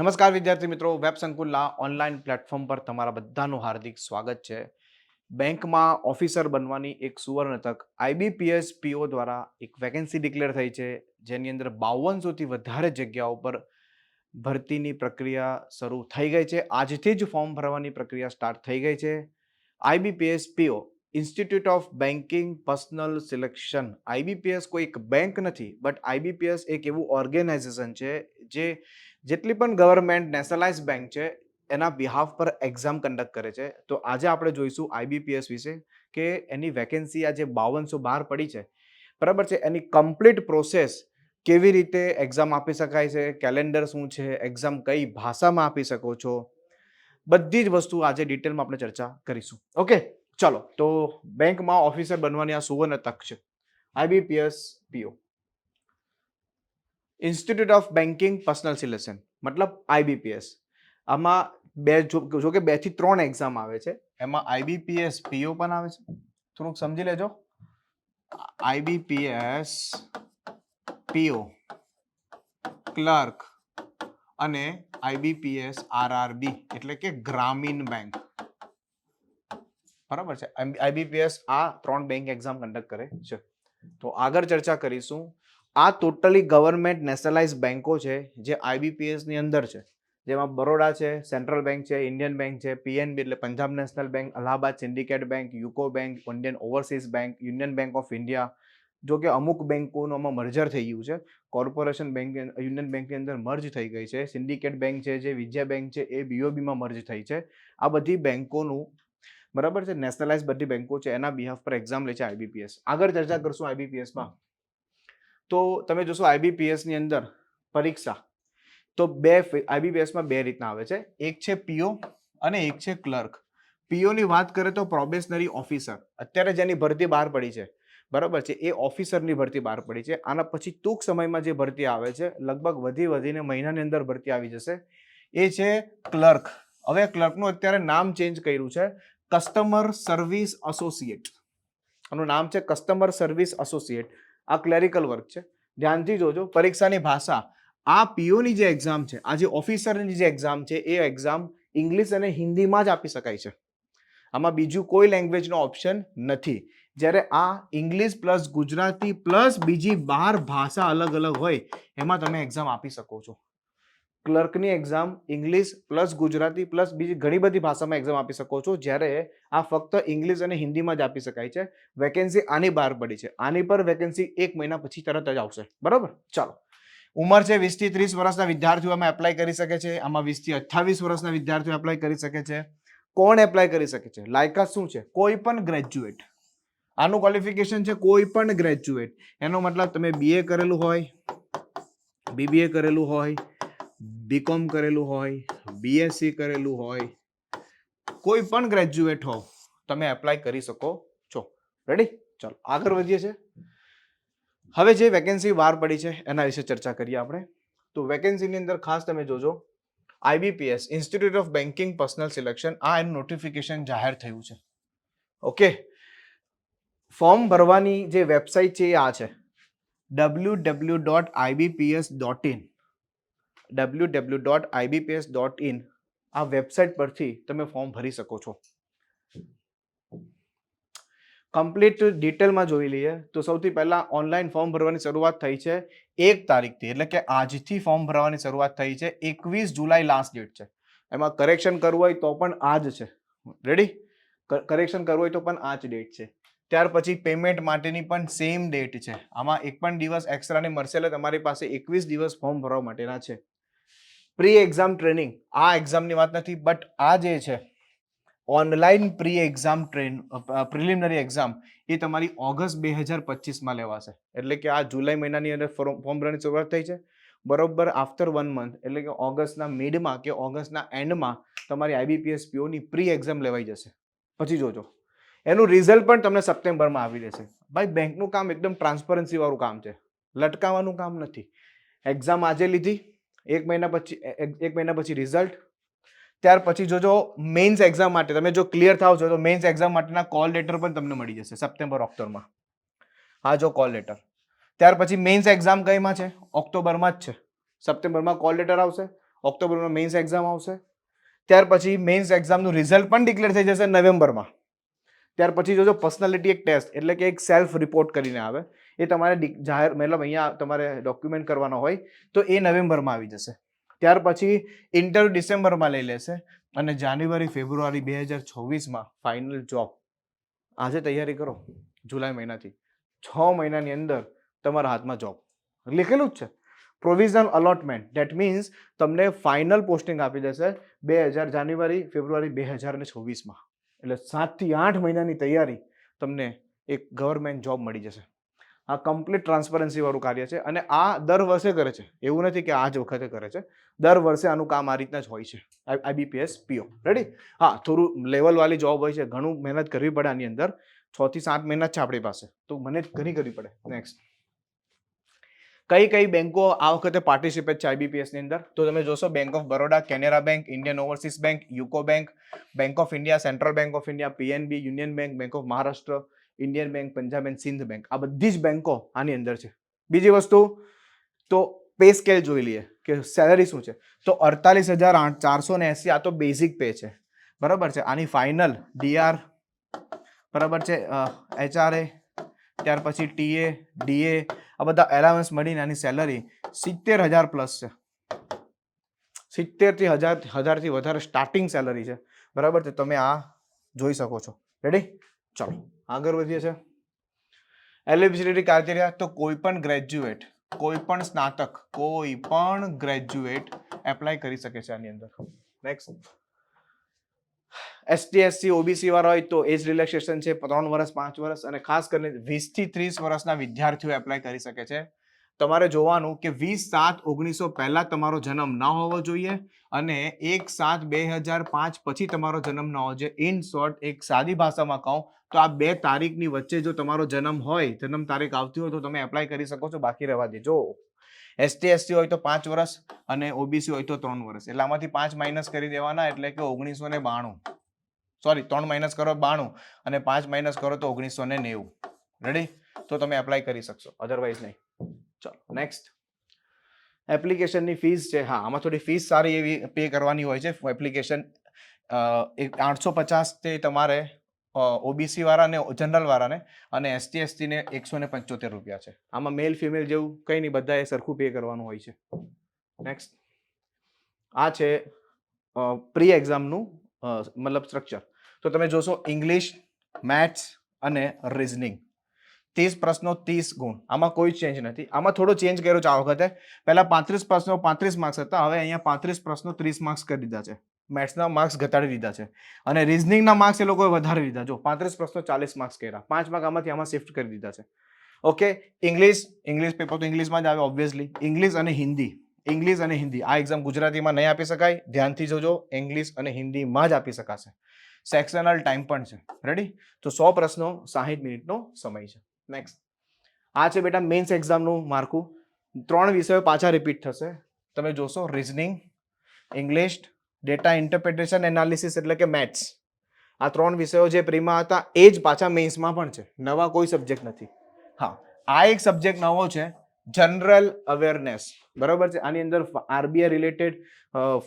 નમસ્કાર વિદ્યાર્થી મિત્રો, વેબ સંકુલના ઓનલાઈન પ્લેટફોર્મ પર તમારા બધાનું હાર્દિક સ્વાગત છે. બેંકમાં ઓફિસર બનવાની એક સુવર્ણ તક આઈબીપીએસ પીઓ દ્વારા એક વેકેન્સી ડિક્લેર થઈ છે, જેની અંદર બાવનસોથી વધારે જગ્યાઓ પર ભરતીની પ્રક્રિયા શરૂ થઈ ગઈ છે. આજથી જ ફોર્મ ભરવાની પ્રક્રિયા સ્ટાર્ટ થઈ ગઈ છે. IBPS PO institute of banking personnel selection IBPS કોઈ એક બેંક નથી બટ આઈબીપીએસ એક એવું ઓર્ગેનાઇઝેશન છે, જે જેટલી પણ ગવર્મેન્ટ નેશનલાઇઝ બેંક છે, એના બિહાફ પર એક્ઝામ કન્ડક્ટ કરે છે. તો આજે આપણે જોઈશું આઈબીપીએસ વિશે કે એની વેકેન્સી આજે બાવનસો બહાર પડી છે, બરાબર છે? એની કમ્પ્લીટ પ્રોસેસ કેવી રીતે એક્ઝામ આપી શકાય છે? કેલેન્ડર શું છે? એક્ઝામ કઈ ભાષામાં આપી શકો છો? બધી જ વસ્તુ આજે ડિટેલમાં આપણે ચર્ચા કરીશું. ઓકે ચલો. તો બેંકમાં ઓફિસર બનવાની આ સુવર્ણ તક છે. IBPS PO institute of banking personnel selection મતલબ આઈબીપીએસ આમાં બે, જો કે બેથી ત્રણ એક્ઝામ આવે છે. એમાં આઈબીપીએસ પીઓ પણ આવે છે. થોડુંક સમજી લેજો. આઈબીપીએસ પીઓ ક્લર્ક અને આઈબીપીએસ આરઆરબી એટલે કે ગ્રામીણ બેંક બરાબર છે? આઈબીપીએસ આ ત્રણ બેંક એક્ઝામ કન્ડક્ટ કરે છે. તો આગળ ચર્ચા કરીશું આ ટોટલી ગવર્મેન્ટ નેશનલાઇઝ બેન્કો છે જે આઈબીપીએસની અંદર છે. જેમાં બરોડા છે સેન્ટ્રલ બેંક છે ઇન્ડિયન બેંક છે પીએનબી એટલે Punjab national bank Allahabad syndicate bank UCO bank Indian overseas bank union bank of India જો કે અમુક બેંકોનું આમાં મર્જર થઈ ગયું છે. કોર્પોરેશન બેંક યુનિયન બેંકની અંદર મર્જ થઈ ગઈ છે. સિન્ડિકેટ બેંક છે જે વિજયા બેંક છે એ બીઓબીમાં મર્જ થઈ છે. આ બધી બેંકોનું બરાબર છે નેશનલાઇઝ બધી બેંકો છે એના બિહાફ પર એક્ઝામ લે છે આઈબીપીએસ આગળ ચર્ચા કરશું આઈબીપીએસમાં તો તમે જોશો આઈબીપીએસની અંદર પરીક્ષા. તો બે આઈબીપીએસમાં બે રીતના આવે છે. એક છે પીઓ અને એક છે ક્લર્ક પીઓની વાત કરીએ તો પ્રોબેશનરી ઓફિસર અત્યારે જેની ભરતી બહાર પડી છે. બરાબર છે? એ ઓફિસરની ભરતી બહાર પડી છે. આના પછી ટૂંક સમયમાં જે ભરતી આવે છે, લગભગ વધી વધીને મહિનાની અંદર ભરતી આવી જશે. એ છે ક્લર્ક હવે ક્લર્કનું અત્યારે નામ ચેન્જ કર્યું છે. કસ્ટમર સર્વિસ એસોસિએટ આનું નામ છે કસ્ટમર સર્વિસ એસોસિએટ આ ક્લેરિકલ વર્ક છે. ધ્યાનથી જોજો, પરીક્ષાની ભાષા, આ પીઓની જે એક્ઝામ છે, આ જે ઓફિસરની જે એક્ઝામ છે, એ એક્ઝામ ઇંગ્લિશ અને હિન્દીમાં જ આપી શકાય છે. આમાં બીજું કોઈ લેંગ્વેજનો ઓપ્શન નથી. જ્યારે આ ઇંગ્લિશ પ્લસ ગુજરાતી પ્લસ બીજી બાર ભાષા અલગ અલગ હોય, એમાં તમે એક્ઝામ આપી શકો છો. ક્લર્કની exam English plus Gujarati plus બીજી ઘણી બધી ભાષામાં એક્ઝામ આપી શકો છો. જ્યારે આ ફક્ત ઇંગ્લિશ અને હિન્દીમાં જ આપી શકાય છે. વેકેન્સી આની બહાર પડી છે. આની પર વેકેન્સી એક મહિના પછી તરત જ આવશે. બરાબર? ચાલો. ઉંમર છે વીસથી ત્રીસ વર્ષના વિદ્યાર્થીઓ આમાં એપ્લાય કરી શકે છે. આમાં વીસથી અઠ્ઠાવીસ વર્ષના વિદ્યાર્થીઓ એપ્લાય કરી શકે છે. કોણ એપ્લાય કરી શકે છે? લાયકાત શું છે? કોઈ પણ ગ્રેજ્યુએટ આનું ક્વોલિફિકેશન છે કોઈ પણ ગ્રેજ્યુએટ એનો મતલબ તમે બીએ કરેલું હોય બીબીએ કરેલું હોય બીકોમ કરેલું હોય બીએસસી કરેલું હોય, કોઈ પણ ગ્રેજ્યુએટ હો તમે એપ્લાય કરી શકો છો. રેડી ચાલો, આગળ વધીએ છે હવે જે વેકેન્સી બહાર પડી છે, એના વિશે ચર્ચા કરીએ આપણે. તો વેકેન્સીની અંદર ખાસ તમે જોજો IBPS institute of banking personnel selection આ એનું નોટિફિકેશન જાહેર થયું છે. ઓકે ફોર્મ ભરવાની જે વેબસાઇટ છે એ આ છે W W dot IBPS dot in W W dot IBPS dot in આ વેબસાઇટ પરથી તમે ફોર્મ ભરી શકો છો. કમ્પ્લીટ ડિટેલમાં જોઈ લઈએ તો સૌથી પહેલાં ઓનલાઈન ફોર્મ ભરવાની શરૂઆત થઈ છે એક તારીખથી, એટલે કે આજથી ફોર્મ ભરવાની શરૂઆત થઈ છે એકવીસ જુલાઈ લાસ્ટ ડેટ છે. એમાં કરેક્શન કરવું હોય તો પણ આ જ છે રેડી કરેક્શન કરવું હોય તો પણ આ જ ડેટ છે. ત્યાર પછી પેમેન્ટ માટેની પણ સેમ ડેટ છે. આમાં એક પણ દિવસ એક્સ્ટ્રાને મળશે એટલે તમારી પાસે એકવીસ દિવસ ફોર્મ ભરવા માટેના છે. પ્રી એક્ઝામ ટ્રેનિંગ આ એક્ઝામની વાત નથી બટ આ જે છે online pre exam train preliminary exam એ તમારી ઓગસ્ટ બે હજાર પચીસમાં લેવાશે. એટલે કે આ જુલાઈ મહિનાની અંદર ફોર્મ ભરવાની શરૂઆત થઈ છે. બરોબર આફ્ટર વન મંથ એટલે કે ઓગસ્ટના મિડમાં કે ઓગસ્ટના એન્ડમાં તમારી આઈબીપીએસ પીઓની પ્રી એક્ઝામ લેવાઈ જશે. પછી જોજો. એનું રિઝલ્ટ પણ તમને સપ્ટેમ્બરમાં આવી જશે ભાઈ બેંકનું કામ એકદમ ટ્રાન્સપરન્સીવાળું કામ છે. લટકાવવાનું કામ નથી. એક્ઝામ આજે લીધી એક મહિના પછી એક મહિના પછી રિઝલ્ટ ત્યાર પછી જોજો મેઇન્સ એક્ઝામ માટે, તમે જો ક્લિયર થાવ છો, તો મેઇન્સ એક્ઝામ માટેના કોલ લેટર પણ તમને મળી જશે સપ્ટેમ્બર ઓક્ટોબરમાં હા જો કોલ લેટર ત્યાર પછી મેઇન્સ એક્ઝામ કઈમાં છે? ઓક્ટોબરમાં જ છે. સપ્ટેમ્બરમાં કોલ લેટર આવશે ઓક્ટોબરમાં મેઇન્સ એક્ઝામ આવશે. ત્યાર પછી મેઇન્સ એક્ઝામનું રિઝલ્ટ પણ ડિક્લેર થઈ જશે નવેમ્બરમાં ત્યાર પછી જોજો પર્સનાલિટી એક ટેસ્ટ એટલે કે એક સેલ્ફ રિપોર્ટ કરીને આવે. એ તમારે જાહેર મતલબ અહીંયા તમારે ડોક્યુમેન્ટ કરવાનો હોય, તો એ નવેમ્બરમાં આવી જશે. ત્યાર પછી ઇન્ટરવ્યુ ડિસેમ્બરમાં લઈ લેશે અને જાન્યુઆરી ફેબ્રુઆરી બે હજાર છવ્વીસમાં ફાઇનલ જોબ આજે તૈયારી કરો, જુલાઈ મહિનાથી. છ મહિનાની અંદર તમારા હાથમાં જોબ લખેલું જ છે. પ્રોવિઝનલ અલોટમેન્ટ ડેટ મીન્સ તમને ફાઇનલ પોસ્ટિંગ આપી દેશે બે હજાર જાન્યુઆરી ફેબ્રુઆરી બે હજાર ને છવ્વીસમાં. એટલે સાતથી આઠ મહિનાની તૈયારી તમને એક ગવર્મેન્ટ જોબ મળી જશે. આ કમ્પ્લીટ ટ્રાન્સપરન્સી વાળું કાર્ય છે અને આ દર વર્ષે કરે છે. એવું નથી કે આ જ વખતે કરે છે. દર વર્ષે આનું કામ આ રીતના જ હોય છે. આઈબીપીએસ પીઓ રેડી હા, થોડું લેવલવાળી જોબ હોય છે. ઘણું મહેનત કરવી પડે આની અંદર. છ થી સાત મહિના જ છે આપણી પાસે. તો મને ઘણી કરવી પડે. નેક્સ્ટ કઈ કઈ બેંકો આ વખતે પાર્ટિસિપેટ છે આઈબીપીએસની અંદર? તો તમે જોશો bank of Baroda Canara bank Indian overseas bank UCO bank bank of India central bank of India PNB union bank bank of Maharashtra Indian bank Punjab and Sind bank આ બધી જ બેંકો આની અંદર છે. બીજી વસ્તુ, તો પે સ્કેલ જોઈ લઈએ કે સેલરી શું છે. તો અડતાલીસ હજાર ચારસો ને એંસી, આ તો બેઝિક પે છે. બરાબર છે? આની ફાઇનલ ડીઆર બરાબર છે? એચઆરએ ત્યાર પછી ટીએ ડીએ આ બધા એલાવન્સ મળીને આની સેલરી સિત્તેર હજાર પ્લસ છે. સિત્તેરથી હજાર, હજારથી વધારે સ્ટાર્ટિંગ સેલરી છે. બરાબર છે? તમે આ જોઈ શકો છો. રેડી ચલો. આગળ વધીએ છે એલિજિબિલિટી ક્રાઇટેરિયા તો કોઈ પણ ગ્રેજ્યુએટ કોઈ પણ સ્નાતક, કોઈ પણ ગ્રેજ્યુએટ એપ્લાય કરી શકે છે આની અંદર. નેક્સ્ટ એસટી એસસી ઓબીસી વાળા હોય તો એજ રિલેક્સેશન છે, ત્રણ વર્ષ પાંચ વર્ષ અને ખાસ કરીને વીસથી ત્રીસ વર્ષના વિદ્યાર્થીઓ એપ્લાય કરી શકે છે. તમારે જોવાનું કે વીસ સાત ઓગણીસો પહેલા તમારો જન્મ ન હોવો જોઈએ અને એક સાત બે હજાર પાંચ પછી તમારો જન્મ ન હોવો જોઈએ. ઇન શોર્ટ એક સાદી ભાષામાં કહું તો આ બે તારીખની વચ્ચે જો તમારો જન્મ હોય, જન્મ તારીખ આવતી હોય તો તમે એપ્લાય કરી શકો છો, બાકી રહેવા દેજો. એસટી એસટી હોય તો પાંચ વર્ષ અને ઓબીસી હોય તો ત્રણ વર્ષ. એટલે આમાંથી પાંચ માઇનસ કરી દેવાના એટલે કે ઓગણીસો ને બાણું. સોરી ત્રણ માઇનસ કરો બાણું અને પાંચ માઇનસ કરો તો ઓગણીસો ને નેવું. રેડી તો તમે એપ્લાય કરી શકશો. અધરવાઇઝ નહીં. ચલો નેક્સ્ટ એપ્લિકેશનની ફીસ છે. હા, આમાં થોડી ફીસ સારી એવી પે કરવાની હોય છે. એપ્લિકેશન એક આઠસો પચાસ તે તમારે ઓબીસી વાળાને જનરલ વાળાને અને એસટી એસટીને એકસો ને પંચોતેર રૂપિયા છે. આમાં મેલ ફિમેલ જેવું કંઈ નહીં, બધાએ સરખું પે કરવાનું હોય છે. નેક્સ્ટ આ છે પ્રી એક્ઝામનું મતલબ સ્ટ્રક્ચર તો તમે જોશો ઇંગ્લિશ મેથ્સ અને રિઝનિંગ ત્રીસ પ્રશ્નો, ત્રીસ ગુણ. આમાં કોઈ ચેન્જ નથી. આમાં થોડો ચેન્જ કર્યો છે આ વખતે. પહેલા પાંત્રીસ પ્રશ્નો પાંત્રીસ માર્ક્સ હતા. હવે અહીંયા પાંત્રીસ પ્રશ્નો ત્રીસ માર્ક્સ કરી દીધા છે. મેથ્સના માર્ક્સ ઘટાડી દીધા છે. અને રિઝનિંગના માર્ક્સ એ લોકોએ વધારી દીધા. જો, પાંત્રીસ પ્રશ્નો ચાલીસ માર્ક્સ કર્યા. પાંચ માર્ક આમાંથી આમાં શિફ્ટ કરી દીધા છે. ઓકે ઇંગ્લિશ ઇંગ્લિશ પેપર તો ઇંગ્લિશમાં જ આવે ઓબ્વિયસલી ઇંગ્લિશ અને હિન્દી ઇંગ્લિશ અને હિન્દી આ એક્ઝામ ગુજરાતીમાં નહીં આપી શકાય. ધ્યાનથી જોજો ઇંગ્લિશ અને હિન્દીમાં જ આપી શકાશે. સેક્શનલ ટાઈમ પણ છે. રેડી તો સો પ્રશ્નો સાહીઠ મિનિટનો સમય છે. નેક્સ્ટ આ છે બેટા મેન્સ એક્ઝામનું માર્કું ત્રણ વિષયો પાછા રિપીટ થશે. તમે જોશો reasoning English data interpretation analysis એટલે કે મેથ્સ. આ ત્રણ વિષયો જે પ્રીમાં હતા, એ જ પાછા મેઇન્સમાં પણ છે. નવા કોઈ સબ્જેક્ટ નથી. હા, આ એક સબ્જેક્ટ નવો છે, જનરલ અવેરનેસ. બરાબર છે? આની અંદર આરબીઆઈ રિલેટેડ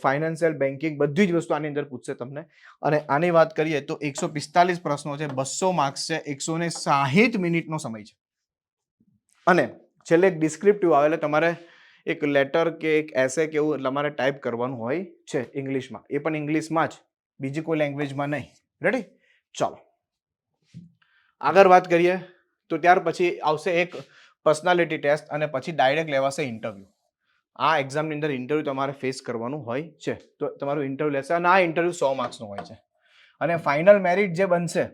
ફાઇનાન્શિયલ બેન્કિંગ બધી જ વસ્તુ આની અંદર પૂછશે તમને. અને આની વાત કરીએ તો એકસો પિસ્તાલીસ પ્રશ્નો છે, બસો માર્ક્સ છે, એકસો ને સાહીઠ મિનિટનો સમય છે. અને છેલ્લે ડિસ્ક્રિપ્ટિવ આવે, એટલે તમારે એક લેટર કે એક એસે કે એવું તમારે ટાઈપ કરવાનું હોય છે ઇંગ્લિશમાં એ પણ ઇંગ્લિશમાં જ. બીજી કોઈ લેંગ્વેજમાં નહીં. રેડી ચાલો. આગળ વાત કરીએ તો ત્યાર પછી આવશે એક પર્સનાલિટી ટેસ્ટ અને પછી ડાયરેક્ટ લેવાશે ઇન્ટરવ્યૂ આ એક્ઝામની અંદર ઇન્ટરવ્યૂ તમારે ફેસ કરવાનું હોય છે. તો તમારું ઇન્ટરવ્યૂ લેશે અને આ ઇન્ટરવ્યૂ સો માર્ક્સનું હોય છે. અને ફાઇનલ મેરિટ જે બનશે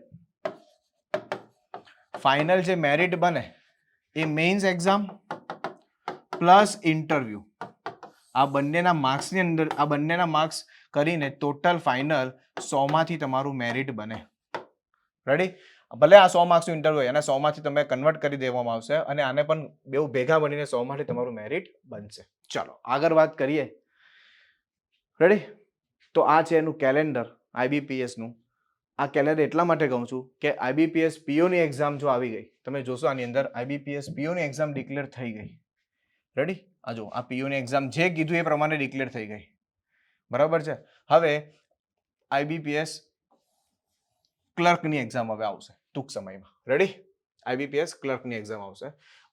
ફાઇનલ જે મેરિટ બને એ મેઇન્સ એક્ઝામ પ્લસ ઇન્ટરવ્યૂ. આ બંનેના માર્ક્સની અંદર, આ બંનેના માર્ક્સ કરીને ટોટલ ફાઇનલ સોમાંથી તમારું મેરિટ બને. રેડી ભલે આ સો માર્ક્સનું ઇન્ટરવ્યુ હોય, અને સોમાંથી તમે કન્વર્ટ કરી દેવામાં આવશે, અને આને પણ બેઉ ભેગા બનીને સો માંથી તમારું મેરિટ બનશે. ચલો, આગળ વાત કરીએ. રેડી તો આ છે એનું કેલેન્ડર આઈબીપીએસનું આ કેલેન્ડર એટલા માટે કહું છું કે આઈબીપીએસ પીઓની એક્ઝામ જો આવી ગઈ, તમે જોશો આની અંદર આઈબીપીએસ પીઓની એક્ઝામ ડિક્લેર થઈ ગઈ. રેડી આ જો આ પીયુની એક્ઝામ જે કીધું એ પ્રમાણે ડિક્લેર થઈ ગઈ. બરાબર છે? હવે આઈબીપીએસ ક્લર્કની એક્ઝામ હવે આવશે, ટૂંક સમયમાં. રેડી આઈબીપીએસ ક્લર્કની એક્ઝામ આવશે.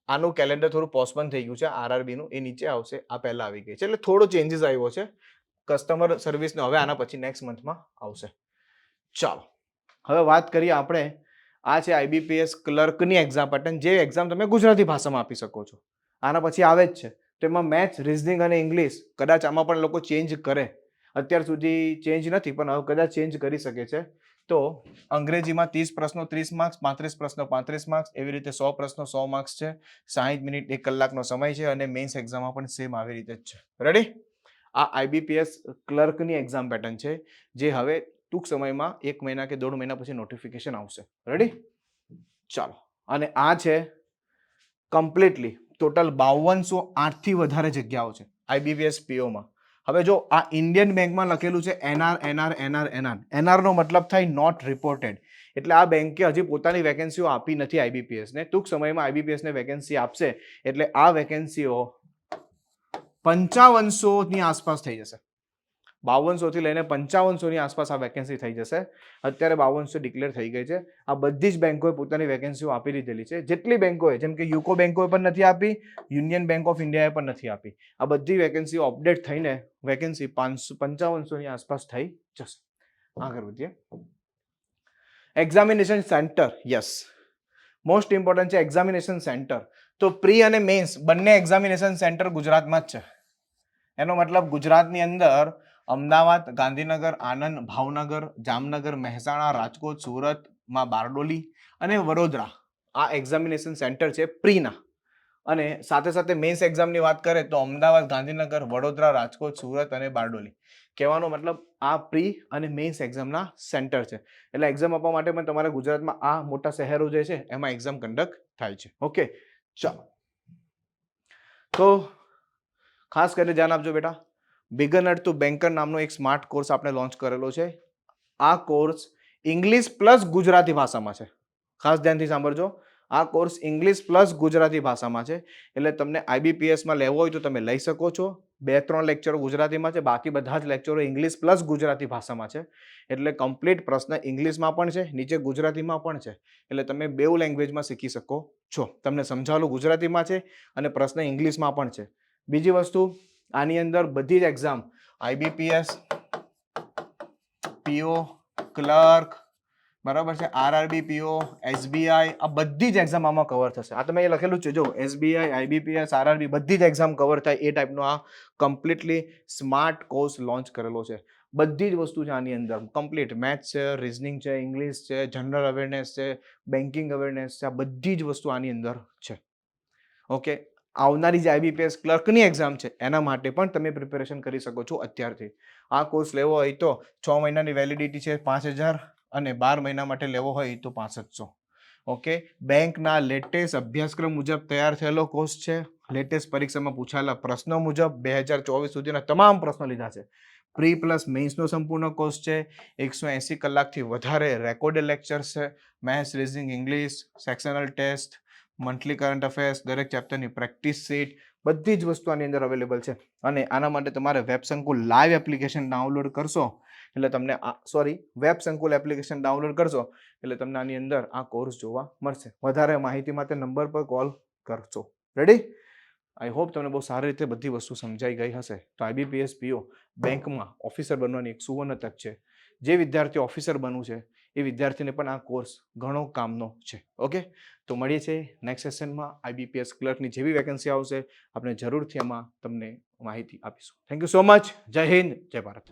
આનું કેલેન્ડર થોડું પોસ્ટપોન થઈ ગયું છે આરઆરબીનું એ નીચે આવશે, આ પહેલા આવી ગઈ છે. એટલે થોડો ચેન્જીસ આવ્યો છે કસ્ટમર સર્વિસનો હવે આના પછી નેક્સ્ટ મંથમાં આવશે. ચાલો, હવે વાત કરીએ આપણે આ છે આઈબીપીએસ ક્લર્કની એક્ઝામ પેટર્ન જે એક્ઝામ તમે ગુજરાતી ભાષામાં આપી શકો છો. આના પછી આવે જ છે. તો એમાં મેથ્સ, રિઝનિંગ અને ઇંગ્લિશ કદાચ આમાં પણ લોકો ચેન્જ કરે. અત્યાર સુધી ચેન્જ નથી, પણ હવે કદાચ ચેન્જ કરી શકે છે. તો અંગ્રેજીમાં ત્રીસ પ્રશ્નો ત્રીસ માર્ક્સ, પાંત્રીસ પ્રશ્નો પાંત્રીસ માર્ક્સ, એવી રીતે સો પ્રશ્નો સો માર્ક્સ છે. સાહીઠ મિનિટ એક કલાકનો સમય છે અને મેઇન્સ એક્ઝામમાં પણ સેમ આવી રીતે જ છે. રેડી આ આઈબીપીએસ ક્લર્કની એક્ઝામ પેટર્ન છે, જે હવે ટૂંક સમયમાં એક મહિના કે દોઢ મહિના પછી નોટિફિકેશન આવશે. રેડી ચાલો. અને આ છે કમ્પ્લીટલી ટોટલ બાવનસો આઠથી વધારે જગ્યાઓ છે આઈબીપીએસ પીઓમાં હવે જો આ ઇન્ડિયન બેંકમાં લખેલું છે એનઆર એનઆર એનઆર એનઆર એનઆરનો મતલબ થાય નોટ રિપોર્ટેડ એટલે આ બેંકે હજી પોતાની વેકેન્સીઓ આપી નથી આઈબીપીએસને ટૂંક સમયમાં આઈબીપીએસને વેકેન્સી આપશે. એટલે આ વેકેન્સીઓ પંચાવનસોની આસપાસ થઈ જશે. બાવનસોથી લઈને પંચાવનસોની આસપાસ આ વેકેન્સી થઈ જશે. અત્યારે બાવનસો ડિક્લેર થઈ ગઈ છે. આ બધી જ બેંકોએ પોતાની વેકેન્સીઓ આપી દીધેલી છે. જેટલી બેંકોએ જેમ કે યુકો બેંકોએ પણ નથી આપી યુનિયન બેંક ઓફ ઇન્ડિયાએ પણ નથી આપી. આ બધી વેકેન્સીઓ અપડેટ થઈને વેકેન્સી પાંચસો, પંચાવનસોની આસપાસ થઈ જશે. આગળ વધીએ. Examination centre yes most important છે એક્ઝામિનેશન સેન્ટર તો પ્રી અને મેન્સ બંને એક્ઝામિનેશન સેન્ટર ગુજરાતમાં જ છે. એનો મતલબ ગુજરાતની અંદર અમદાવાદ, ગાંધીનગર, આણંદ, ભાવનગર, જામનગર, મહેસાણા, રાજકોટ સુરતમાં બારડોલી અને વડોદરા. આ એક્ઝામિનેશન સેન્ટર છે પ્રીના. અને સાથે સાથે મેન્સ એક્ઝામની વાત કરે તો અમદાવાદ, ગાંધીનગર, વડોદરા, રાજકોટ, સુરત અને બારડોલી. કહેવાનો મતલબ આ પ્રી અને મેન્સ એક્ઝામના સેન્ટર છે. એટલે એક્ઝામ આપવા માટે પણ તમારે ગુજરાતમાં આ મોટા શહેરો જે છે એમાં એક્ઝામ કન્ડક્ટ થાય છે. ઓકે ચાલો. તો ખાસ કરીને ધ્યાન આપજો બેટા. બિગનર ટુ બેન્કર નામનો એક સ્માર્ટ કોર્સ આપણે લોન્ચ કરેલો છે. આ કોર્સ ઇંગ્લિશ પ્લસ ગુજરાતી ભાષામાં છે. ખાસ ધ્યાનથી સાંભળજો. આ કોર્સ ઇંગ્લિશ પ્લસ ગુજરાતી ભાષામાં છે. એટલે તમને આઈબીપીએસમાં લેવો હોય તો તમે લઈ શકો છો. બે, ત્રણ લેક્ચરો ગુજરાતીમાં છે. બાકી બધા જ લેક્ચરો ઇંગ્લિશ પ્લસ ગુજરાતી ભાષામાં છે. એટલે કમ્પ્લીટ પ્રશ્ન ઇંગ્લિશમાં પણ છે, નીચે ગુજરાતીમાં પણ છે. એટલે તમે બેઉ લેંગ્વેજમાં શીખી શકો છો. તમને સમજાવેલું ગુજરાતીમાં છે અને પ્રશ્ન ઇંગ્લિશમાં પણ છે. બીજી વસ્તુ આની અંદર બધી જ એક્ઝામ આઈબીપીએસ પીઓ ક્લર્ક બરાબર છે? આરઆરબી પીઓ એસબીઆઈ આ બધી જ એક્ઝામ આમાં કવર થશે. આ તમે એ લખેલું છે. જો એસબીઆઈ આઈબીપીએસ આરઆરબી બધી જ એક્ઝામ કવર થાય એ ટાઈપનો આ કમ્પ્લીટલી સ્માર્ટ કોર્સ લોન્ચ કરેલો છે. બધી જ વસ્તુ છે આની અંદર. કમ્પ્લીટ મેથ્સ છે રિઝનિંગ છે ઇંગ્લિશ છે જનરલ અવેરનેસ છે બેન્કિંગ અવેરનેસ છે, આ બધી જ વસ્તુ આની અંદર છે. ઓકે આવનારી જે આઈબીપીએસ ક્લર્કની એક્ઝામ છે, એના માટે પણ તમે પ્રિપેરેશન કરી શકો છો અત્યારથી. આ કોર્સ લેવો હોય તો છ મહિનાની વેલિડિટી છે પાંચ હજાર અને બાર મહિના માટે લેવો હોય તો પાંસઠસો ઓકે બેંકના લેટેસ્ટ અભ્યાસક્રમ મુજબ તૈયાર થયેલો કોર્સ છે. લેટેસ્ટ પરીક્ષામાં પૂછાયેલા પ્રશ્નો મુજબ બે હજાર ચોવીસ સુધીના તમામ પ્રશ્નો લીધા છે. પ્રી પ્લસ મેઇન્સનો સંપૂર્ણ કોર્સ છે. એકસો એંસી કલાકથી વધારે રેકોર્ડેડ લેક્ચર્સ છે. Maths reasoning English sectional test monthly current affairs દરેક ચેપ્ટરની પ્રેક્ટિસ સીટ બધી જ વસ્તુ આની અંદર અવેલેબલ છે. અને આના માટે તમારે વેબ સંકુલ લાઈવ એપ્લિકેશન ડાઉનલોડ કરશો. એટલે તમને આ sorry web Sankul application download કરશો. એટલે તમને આની અંદર આ કોર્સ જોવા મળશે. વધારે માહિતી માટે નંબર પર કોલ કરશો. રેડી આઈ હોપ તમને બહુ સારી રીતે બધી વસ્તુ સમજાઈ ગઈ હશે. તો આઈબીપીએસ પીઓ બેંકમાં ઓફિસર બનવાની એક સુવર્ણ તક છે. જે વિદ્યાર્થી ઓફિસર બનવું છે એ વિદ્યાર્થીને પણ આ કોર્સ ઘણો કામનો છે. ઓકે તો મળીએ છીએ નેક્સ્ટ સેશનમાં આઈબીપીએસ ક્લર્કની જેવી વેકેન્સી આવશે. આપણે જરૂરથી એમાં તમને માહિતી આપીશું. થેન્ક યુ સો મચ જય હિન્દ, જય ભારત.